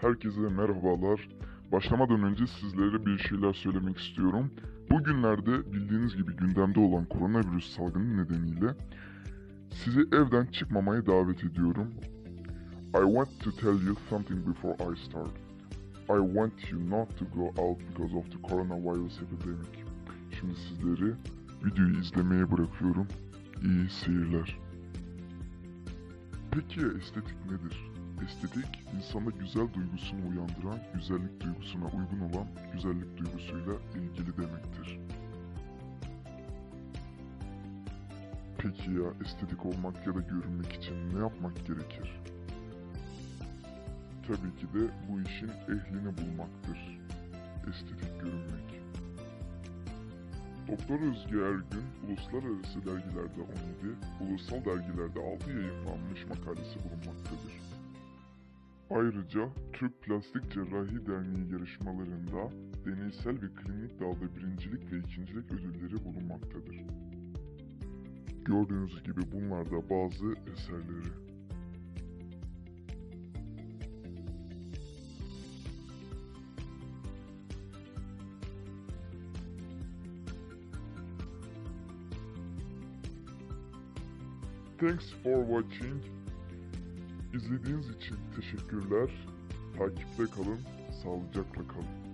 Herkese merhabalar. Başlamadan önce sizlere bir şeyler söylemek istiyorum. Bugünlerde bildiğiniz gibi gündemde olan koronavirüs salgını nedeniyle sizi evden çıkmamaya davet ediyorum. I want to tell you something before I start. I want you not to go out because of the coronavirus epidemic. Şimdi sizleri videoyu izlemeye bırakıyorum. İyi seyirler. Peki estetik nedir? Estetik, insanda güzel duygusunu uyandıran, güzellik duygusuna uygun olan güzellik duygusuyla ilgili demektir. Peki ya estetik olmak ya da görünmek için ne yapmak gerekir? Tabii ki de bu işin ehlini bulmaktır. Estetik görünmek. Doktor Özge Ergün, uluslararası dergilerde 17, ulusal dergilerde 6 yayınlanmış makalesi bulunmaktadır. Ayrıca Türk Plastik Cerrahi Derneği yarışmalarında deneysel ve klinik dalda birincilik ve ikincilik ödülleri bulunmaktadır. Gördüğünüz gibi bunlar da bazı eserleri. Thanks for watching. İzlediğiniz için teşekkürler. Takipte kalın, sağlıcakla kalın.